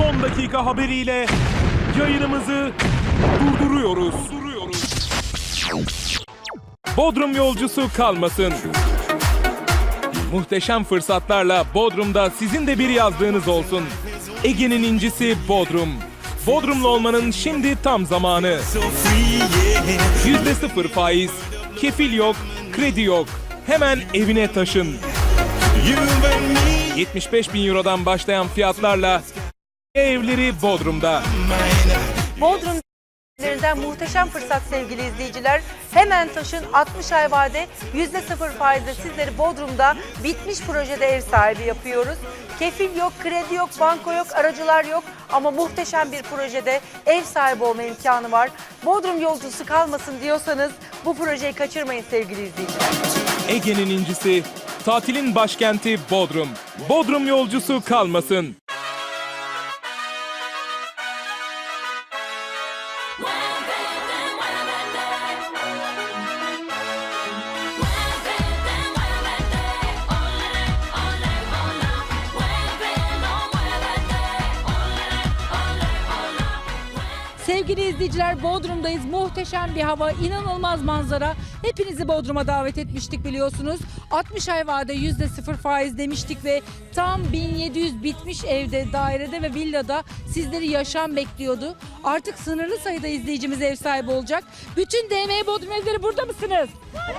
son dakika haberiyle yayınımızı durduruyoruz. Bodrum yolcusu kalmasın. Muhteşem fırsatlarla Bodrum'da sizin de bir yazdığınız olsun. Ege'nin incisi Bodrum. Bodrumlu olmanın şimdi tam zamanı. Yüzde sıfır faiz, kefil yok, kredi yok. Hemen evine taşın. 75 bin Euro'dan başlayan fiyatlarla evleri Bodrum'da. Bodrum üzerinden muhteşem fırsat sevgili izleyiciler. Hemen taşın 60 ay vade %0 faizle sizleri Bodrum'da bitmiş projede ev sahibi yapıyoruz. Kefil yok, kredi yok, banko yok, aracılar yok ama muhteşem bir projede ev sahibi olma imkanı var. Bodrum yolcusu kalmasın diyorsanız bu projeyi kaçırmayın sevgili izleyiciler. Ege'nin incisi, tatilin başkenti Bodrum. Bodrum yolcusu kalmasın. İzleyiciler Bodrum'dayız. Muhteşem bir hava, inanılmaz manzara. Hepinizi Bodrum'a davet etmiştik biliyorsunuz. 60 ay vade %0 faiz demiştik ve tam 1700 bitmiş evde, dairede ve villada sizleri yaşam bekliyordu. Artık sınırlı sayıda izleyicimiz ev sahibi olacak. Bütün DM Bodrum evleri burada mısınız?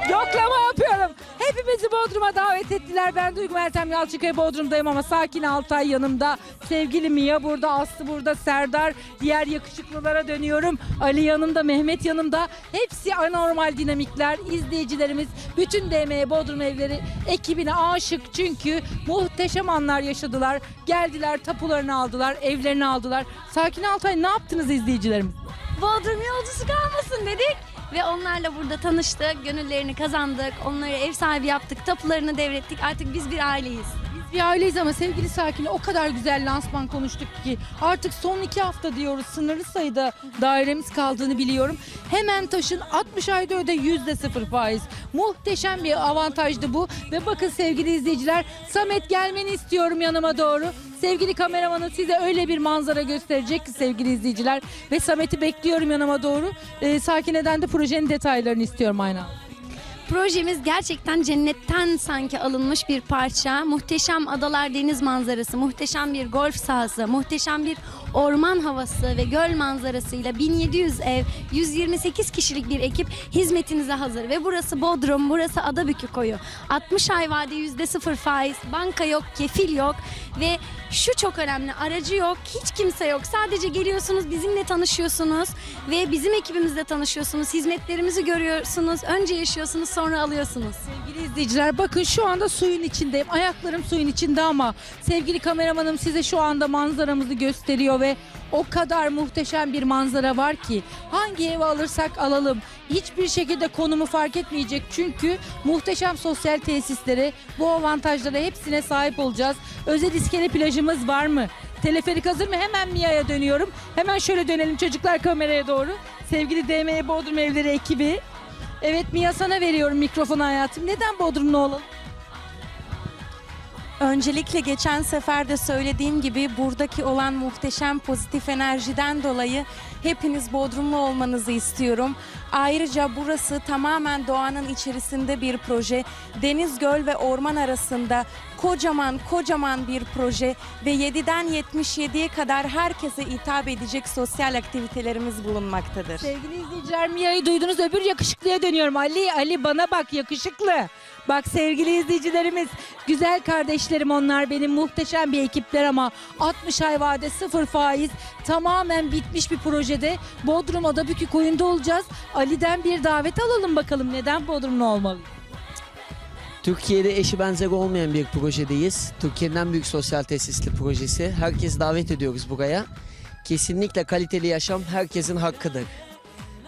Yoklama yapıyorum. Hepimizi Bodrum'a davet ettiler. Ben Duygu Meltem Yalçıkaya Bodrum'dayım ama Sakin Altay yanımda. Sevgili Mia burada, Aslı burada, Serdar, diğer yakışıklılara dönüyorum. Ali yanımda, Mehmet yanımda. Hepsi anormal dinamikler. İzleyicilerimiz bütün DM Bodrum evleri ekibine aşık çünkü muhteşem anlar yaşadılar. Geldiler, tapularını aldılar, evlerini aldılar. Sakin Altay ne yaptınız izleyicilerimiz? Bodrum yolcusu kalmasın dedik. Ve onlarla burada tanıştık, gönüllerini kazandık, onları ev sahibi yaptık, tapularını devrettik. Artık biz bir aileyiz. Bir aileyiz ama sevgili Sakin o kadar güzel lansman konuştuk ki artık son iki hafta diyoruz sınırlı sayıda dairemiz kaldığını biliyorum. Hemen taşın 60 ayda öde yüzde sıfır faiz. Muhteşem bir avantajdı bu ve bakın sevgili izleyiciler Samet gelmeni istiyorum yanıma doğru. Sevgili kameramanım size öyle bir manzara gösterecek ki sevgili izleyiciler ve Samet'i bekliyorum yanıma doğru. Ee, Sakine'den de projenin detaylarını istiyorum aynı anda. Projemiz gerçekten cennetten sanki alınmış bir parça. Muhteşem adalar deniz manzarası, muhteşem bir golf sahası, muhteşem bir orman havası ve göl manzarasıyla 1700 ev, 128 kişilik bir ekip hizmetinize hazır. Ve burası Bodrum, burası Adabükü koyu. 60 ay vade %0 faiz, banka yok, kefil yok ve şu çok önemli aracı yok, hiç kimse yok. Sadece geliyorsunuz, bizimle tanışıyorsunuz ve bizim ekibimizle tanışıyorsunuz. Hizmetlerimizi görüyorsunuz, önce yaşıyorsunuz, sonra alıyorsunuz. Sevgili izleyiciler bakın şu anda suyun içindeyim. Ayaklarım suyun içinde ama sevgili kameramanım size şu anda manzaramızı gösteriyor ve o kadar muhteşem bir manzara var ki hangi evi alırsak alalım hiçbir şekilde konumu fark etmeyecek çünkü muhteşem sosyal tesislere bu avantajlara hepsine sahip olacağız. Özel iskele plajımız var mı? Teleferik hazır mı? Hemen Mia'ya dönüyorum. Hemen şöyle dönelim çocuklar kameraya doğru. Sevgili DM Bodrum Evleri ekibi. Evet Mia sana veriyorum mikrofonu hayatım. Neden Bodrumlu olalım? Öncelikle geçen sefer de söylediğim gibi buradaki olan muhteşem pozitif enerjiden dolayı hepiniz Bodrumlu olmanızı istiyorum. Ayrıca burası tamamen doğanın içerisinde bir proje. Deniz, göl ve orman arasında kocaman kocaman bir proje ve 7'den 77'ye kadar herkese hitap edecek sosyal aktivitelerimiz bulunmaktadır. Sevgili izleyiciler Mia'yı duydunuz öbür yakışıklıya dönüyorum. Ali, Ali bana bak yakışıklı. Bak sevgili izleyicilerimiz, güzel kardeşlerim onlar benim muhteşem bir ekipler ama 60 ay vade sıfır faiz tamamen bitmiş bir projede Bodrum Adabükü koyunda olacağız. Ali'den bir davet alalım bakalım neden Bodrumlu olmalı? Türkiye'de eşi benzeri olmayan bir projedeyiz. Türkiye'nin en büyük sosyal tesisli projesi. Herkes davet ediyoruz buraya. Kesinlikle kaliteli yaşam herkesin hakkıdır.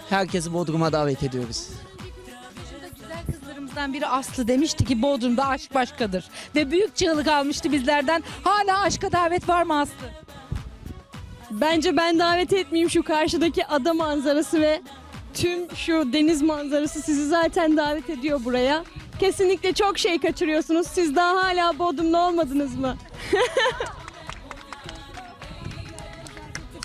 Herkesi Bodrum'a davet ediyoruz. Şurada güzel kızlarımızdan biri Aslı demişti ki Bodrum'da aşk başkadır. Ve büyük çığlık almıştı bizlerden. Hala aşka davet var mı Aslı? Bence ben davet etmeyeyim şu karşıdaki ada manzarası ve tüm şu deniz manzarası sizi zaten davet ediyor buraya. Kesinlikle çok şey kaçırıyorsunuz. Siz daha hala Bodrum'da olmadınız mı?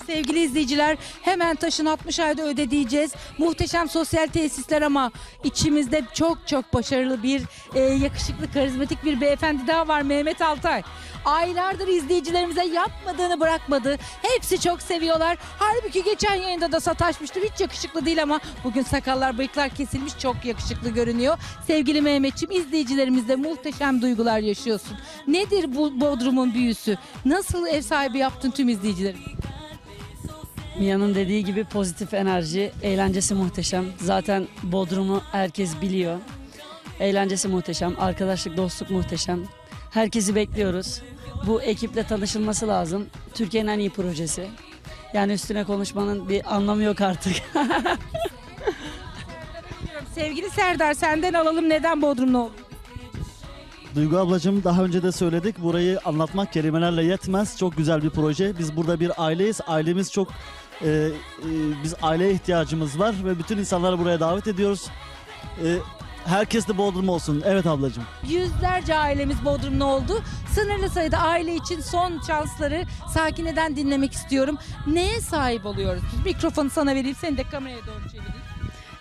Sevgili izleyiciler hemen taşın 60 ayda ödeyeceğiz. Muhteşem sosyal tesisler ama içimizde çok çok başarılı bir e, yakışıklı karizmatik bir beyefendi daha var Mehmet Altay. Aylardır izleyicilerimize yapmadığını bırakmadı. Hepsi çok seviyorlar. Halbuki geçen yayında da sataşmıştı. Hiç yakışıklı değil ama bugün sakallar bıyıklar kesilmiş çok yakışıklı görünüyor. Sevgili Mehmetçim izleyicilerimizde muhteşem duygular yaşıyorsun. Nedir bu Bodrum'un büyüsü? Nasıl ev sahibi yaptın tüm izleyicilerim? Mia'nın dediği gibi pozitif enerji, eğlencesi muhteşem. Zaten Bodrum'u herkes biliyor. Eğlencesi muhteşem, arkadaşlık, dostluk muhteşem. Herkesi bekliyoruz. Bu ekiple tanışılması lazım. Türkiye'nin en iyi projesi. Yani üstüne konuşmanın bir anlamı yok artık. Sevgili Serdar senden alalım neden Bodrum'da oldun? Duygu ablacığım daha önce de söyledik. Burayı anlatmak kelimelerle yetmez. Çok güzel bir proje. Biz burada bir aileyiz. Ailemiz çok e, e, biz aileye ihtiyacımız var ve bütün insanları buraya davet ediyoruz. E, herkes de Bodrum olsun. Evet ablacığım. Yüzlerce ailemiz Bodrum'da oldu. Sınırlı sayıda aile için son şansları Sakine'den dinlemek istiyorum. Neye sahip oluyoruz? Mikrofonu sana vereyim seni de kameraya doğru çevireyim.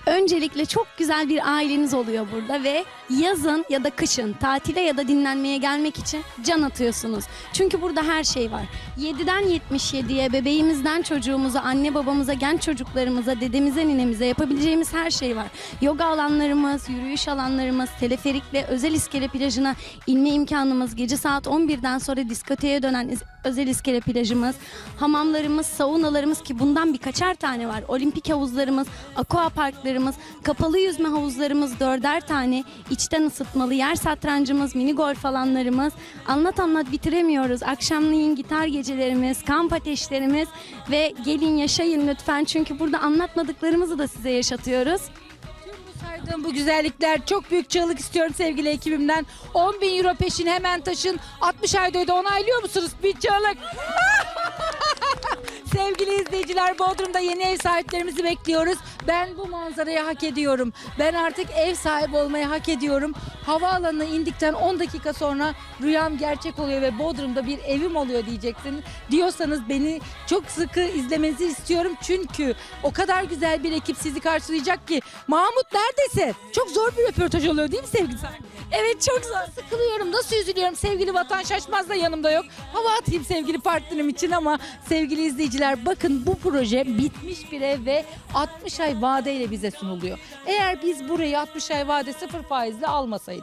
Öncelikle çok güzel bir aileniz oluyor burada ve yazın ya da kışın tatile ya da dinlenmeye gelmek için can atıyorsunuz. Çünkü burada her şey var. 7'den 77'ye bebeğimizden çocuğumuza, anne babamıza, genç çocuklarımıza, dedemize, ninemize yapabileceğimiz her şey var. Yoga alanlarımız, yürüyüş alanlarımız, teleferikle özel iskele plajına inme imkanımız, gece saat 11'den sonra diskoteye dönen özel iskele plajımız, hamamlarımız, saunalarımız ki bundan birkaçar tane var. Olimpik havuzlarımız, aqua parklarımız, kapalı yüzme havuzlarımız dörder tane, içten ısıtmalı yer satrancımız, mini golf alanlarımız. Anlat anlat bitiremiyoruz. Akşamleyin gitar gecelerimiz, kamp ateşlerimiz ve gelin yaşayın lütfen çünkü burada anlatmadıklarımızı da size yaşatıyoruz. Saydığım bu güzellikler çok büyük çığlık istiyorum sevgili ekibimden. 10 bin euro peşin hemen taşın 60 ayda öde onaylıyor musunuz? Bir çığlık. Sevgili izleyiciler Bodrum'da yeni ev sahiplerimizi bekliyoruz. Ben bu manzarayı hak ediyorum. Ben artık ev sahibi olmayı hak ediyorum. Havaalanına indikten 10 dakika sonra rüyam gerçek oluyor ve Bodrum'da bir evim oluyor diyeceksin. Diyorsanız beni çok sıkı izlemenizi istiyorum. Çünkü o kadar güzel bir ekip sizi karşılayacak ki. Mahmut neredesin? Çok zor bir röportaj oluyor değil mi sevgili? Evet çok zor. Sıkılıyorum. Nasıl üzülüyorum? Sevgili Vatan Şaşmaz da yanımda yok. Hava atayım sevgili partnerim için ama sevgili izleyiciler bakın bu proje bitmiş bir ev ve 60 ay vadeyle bize sunuluyor. Eğer biz burayı 60 ay vade sıfır faizle almasaydık.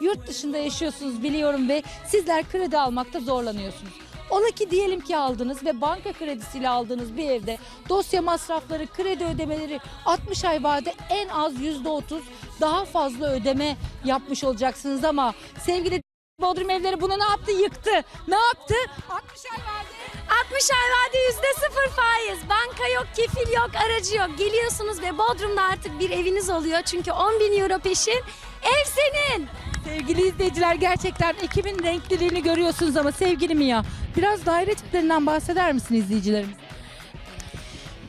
Yurt dışında yaşıyorsunuz biliyorum ve sizler kredi almakta zorlanıyorsunuz. Ola ki diyelim ki aldınız ve banka kredisiyle aldığınız bir evde dosya masrafları, kredi ödemeleri 60 ay vade en az %30 daha fazla ödeme yapmış olacaksınız ama sevgili Bodrum evleri bunu ne yaptı? Yıktı. Ne yaptı? 60 ay vade. 60 ay vade yüzde sıfır faiz. Banka yok, kefil yok, aracı yok. Geliyorsunuz ve Bodrum'da artık bir eviniz oluyor. Çünkü 10 bin euro peşin ev senin. Sevgili izleyiciler gerçekten ekibin renkliliğini görüyorsunuz ama sevgili Mia biraz daire tiplerinden bahseder misin izleyicilerimiz?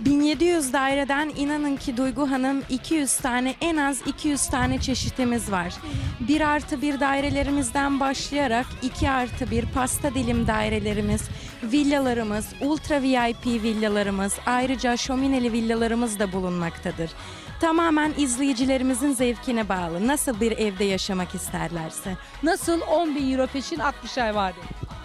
1700 daireden inanın ki Duygu Hanım 200 tane en az 200 tane çeşitimiz var. 1 artı 1 dairelerimizden başlayarak 2 artı 1 pasta dilim dairelerimiz, villalarımız, ultra VIP villalarımız, ayrıca şömineli villalarımız da bulunmaktadır. Tamamen izleyicilerimizin zevkine bağlı. Nasıl bir evde yaşamak isterlerse. Nasıl 10 bin euro peşin 60 ay vade?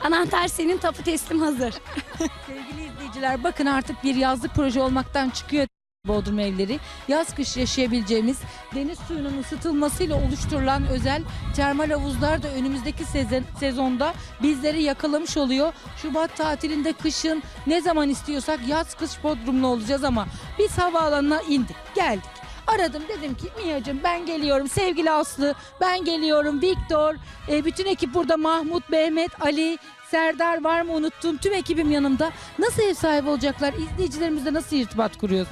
Anahtar senin, tapu teslim hazır. Sevgili izleyiciler bakın artık bir yazlık proje olmaktan çıkıyor Bodrum evleri. Yaz kış yaşayabileceğimiz deniz suyunun ısıtılmasıyla oluşturulan özel termal havuzlar da önümüzdeki sezon, sezonda bizleri yakalamış oluyor. Şubat tatilinde kışın ne zaman istiyorsak yaz kış Bodrum'da olacağız ama biz havaalanına indik geldik. Aradım dedim ki Mia'cığım ben geliyorum. Sevgili Aslı ben geliyorum. Viktor e, bütün ekip burada. Mahmut, Mehmet, Ali, Serdar var mı unuttum tüm ekibim yanımda. Nasıl ev sahibi olacaklar? İzleyicilerimizle nasıl irtibat kuruyoruz?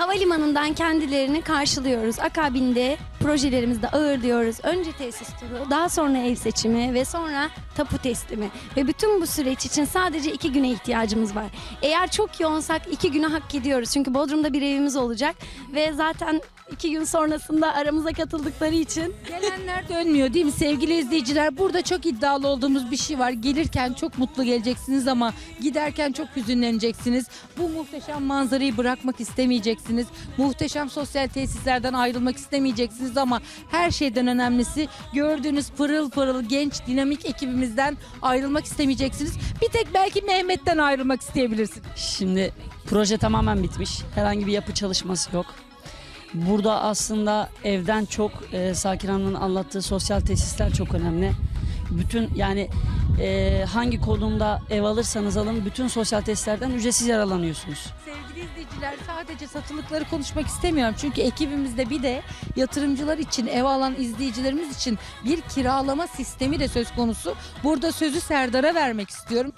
Havalimanından kendilerini karşılıyoruz. Akabinde projelerimizde ağırlıyoruz. Önce tesis turu, daha sonra ev seçimi ve sonra tapu teslimi. Ve bütün bu süreç için sadece iki güne ihtiyacımız var. Eğer çok yoğunsak iki güne hak ediyoruz. Çünkü Bodrum'da bir evimiz olacak ve zaten İki gün sonrasında aramıza katıldıkları için. Gelenler dönmüyor değil mi sevgili izleyiciler? Burada çok iddialı olduğumuz bir şey var. Gelirken çok mutlu geleceksiniz ama giderken çok hüzünleneceksiniz. Bu muhteşem manzarayı bırakmak istemeyeceksiniz. Muhteşem sosyal tesislerden ayrılmak istemeyeceksiniz ama her şeyden önemlisi gördüğünüz pırıl pırıl genç dinamik ekibimizden ayrılmak istemeyeceksiniz. Bir tek belki Mehmet'ten ayrılmak isteyebilirsiniz. Şimdi proje tamamen bitmiş. Herhangi bir yapı çalışması yok. Burada aslında evden çok e, Sakin Hanım'ın anlattığı sosyal tesisler çok önemli. Bütün yani e, hangi konumda ev alırsanız alın bütün sosyal tesislerden ücretsiz yararlanıyorsunuz. Sevgili izleyiciler sadece satılıkları konuşmak istemiyorum. Çünkü ekibimizde bir de yatırımcılar için, ev alan izleyicilerimiz için bir kiralama sistemi de söz konusu. Burada sözü Serdar'a vermek istiyorum.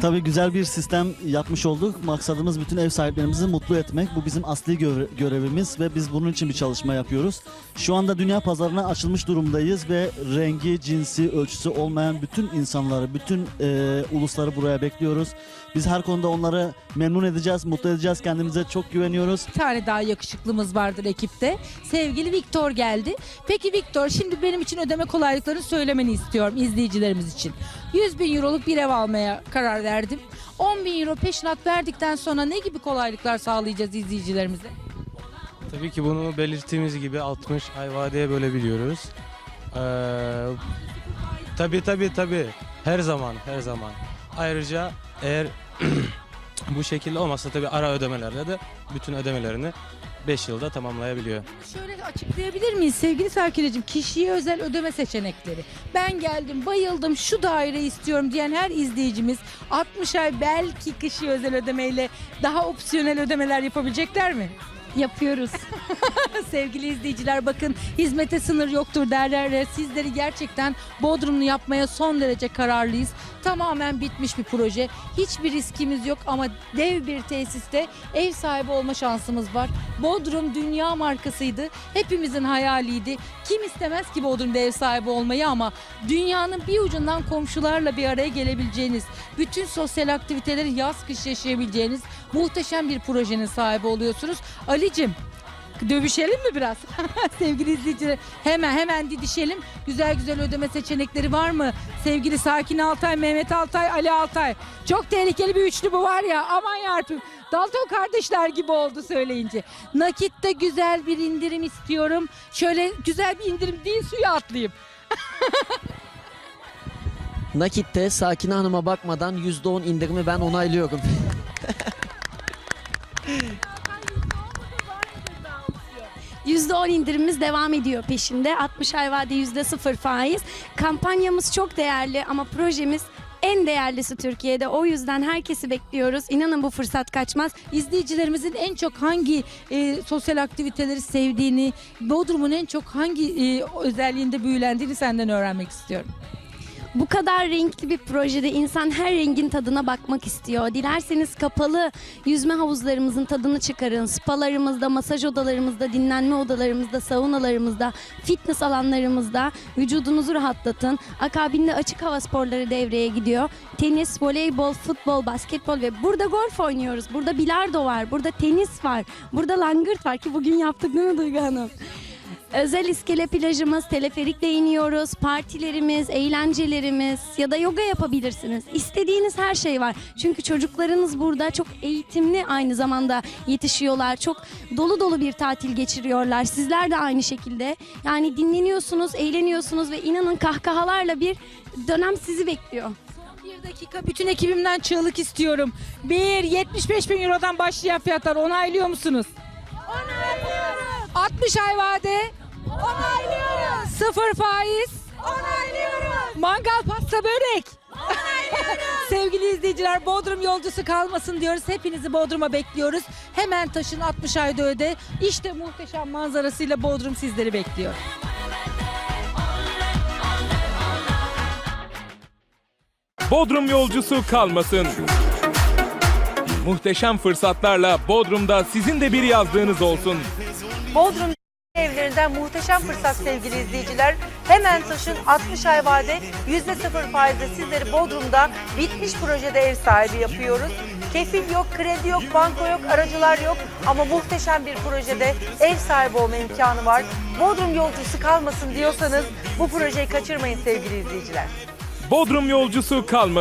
Tabii güzel bir sistem yapmış olduk. Maksadımız bütün ev sahiplerimizi mutlu etmek. Bu bizim asli göre- görevimiz ve biz bunun için bir çalışma yapıyoruz. Şu anda dünya pazarına açılmış durumdayız ve rengi, cinsi, ölçüsü olmayan bütün insanları, bütün e, ulusları buraya bekliyoruz. Biz her konuda onları memnun edeceğiz, mutlu edeceğiz. Kendimize çok güveniyoruz. Bir tane daha yakışıklımız vardır ekipte. Sevgili Viktor geldi. Peki Viktor şimdi benim için ödeme kolaylıklarını söylemeni istiyorum izleyicilerimiz için. 100 bin euroluk bir ev almaya karar verdim. 10 bin euro peşinat verdikten sonra ne gibi kolaylıklar sağlayacağız izleyicilerimize? Tabii ki bunu belirttiğimiz gibi 60 ay vadeye bölebiliyoruz. Ee, tabii tabii tabii. Her zaman, her zaman. Ayrıca eğer bu şekilde olmazsa tabii ara ödemelerle de bütün ödemelerini 5 yılda tamamlayabiliyor. Şöyle açıklayabilir miyiz sevgili Sakineciğim? Kişiye özel ödeme seçenekleri. Ben geldim, bayıldım, şu daire istiyorum diyen her izleyicimiz 60 ay belki kişiye özel ödemeyle daha opsiyonel ödemeler yapabilecekler mi? Yapıyoruz. Sevgili izleyiciler bakın hizmete sınır yoktur derler ve sizleri gerçekten Bodrumlu yapmaya son derece kararlıyız. Tamamen bitmiş bir proje. Hiçbir riskimiz yok ama dev bir tesiste ev sahibi olma şansımız var. Bodrum dünya markasıydı. Hepimizin hayaliydi. Kim istemez ki Bodrum'da ev sahibi olmayı ama dünyanın bir ucundan komşularla bir araya gelebileceğiniz, bütün sosyal aktiviteleri yaz kış yaşayabileceğiniz muhteşem bir projenin sahibi oluyorsunuz. Ali'cim dövüşelim mi biraz? Sevgili izleyiciler hemen hemen didişelim. Güzel güzel ödeme seçenekleri var mı? Sevgili Sakin Altay, Mehmet Altay, Ali Altay. Çok tehlikeli bir üçlü bu var ya aman yarpım. Dalton kardeşler gibi oldu söyleyince. Nakitte güzel bir indirim istiyorum. Şöyle güzel bir indirim değil suya atlayayım. Nakitte Sakine Hanım'a bakmadan %10 indirimi ben onaylıyorum. %10 indirimimiz devam ediyor peşinde. 60 ay vade %0 faiz. Kampanyamız çok değerli ama projemiz en değerlisi Türkiye'de. O yüzden herkesi bekliyoruz. İnanın bu fırsat kaçmaz. İzleyicilerimizin en çok hangi e, sosyal aktiviteleri sevdiğini, Bodrum'un en çok hangi e, özelliğinde büyülendiğini senden öğrenmek istiyorum. Bu kadar renkli bir projede insan her rengin tadına bakmak istiyor. Dilerseniz kapalı yüzme havuzlarımızın tadını çıkarın. Spalarımızda, masaj odalarımızda, dinlenme odalarımızda, saunalarımızda, fitness alanlarımızda vücudunuzu rahatlatın. Akabinde açık hava sporları devreye gidiyor. Tenis, voleybol, futbol, basketbol ve burada golf oynuyoruz. Burada bilardo var, burada tenis var, burada langırt var ki bugün yaptık değil mi Duygu Hanım? Özel iskele plajımız, teleferikle iniyoruz, partilerimiz, eğlencelerimiz ya da yoga yapabilirsiniz. İstediğiniz her şey var. Çünkü çocuklarınız burada çok eğitimli aynı zamanda yetişiyorlar. Çok dolu dolu bir tatil geçiriyorlar. Sizler de aynı şekilde. Yani dinleniyorsunuz, eğleniyorsunuz ve inanın kahkahalarla bir dönem sizi bekliyor. Bir dakika bütün ekibimden çığlık istiyorum. 1 75 bin Euro'dan başlayan fiyatlar onaylıyor musunuz? Onaylıyoruz. 60 ay vade. Onaylıyoruz. Sıfır faiz. Onaylıyoruz. Mangal pasta börek. Onaylıyoruz. Sevgili izleyiciler Bodrum yolcusu kalmasın diyoruz. Hepinizi Bodrum'a bekliyoruz. Hemen taşın 60 ayda öde. İşte muhteşem manzarasıyla Bodrum sizleri bekliyor. Bodrum yolcusu kalmasın. Muhteşem fırsatlarla Bodrum'da sizin de bir yazdığınız olsun. Bodrum Evlerinden muhteşem fırsat sevgili izleyiciler. Hemen taşın 60 ay vade %0 faizle sizleri Bodrum'da bitmiş projede ev sahibi yapıyoruz. Kefil yok, kredi yok, banko yok, aracılar yok ama muhteşem bir projede ev sahibi olma imkanı var. Bodrum yolcusu kalmasın diyorsanız bu projeyi kaçırmayın sevgili izleyiciler. Bodrum yolcusu kalmasın.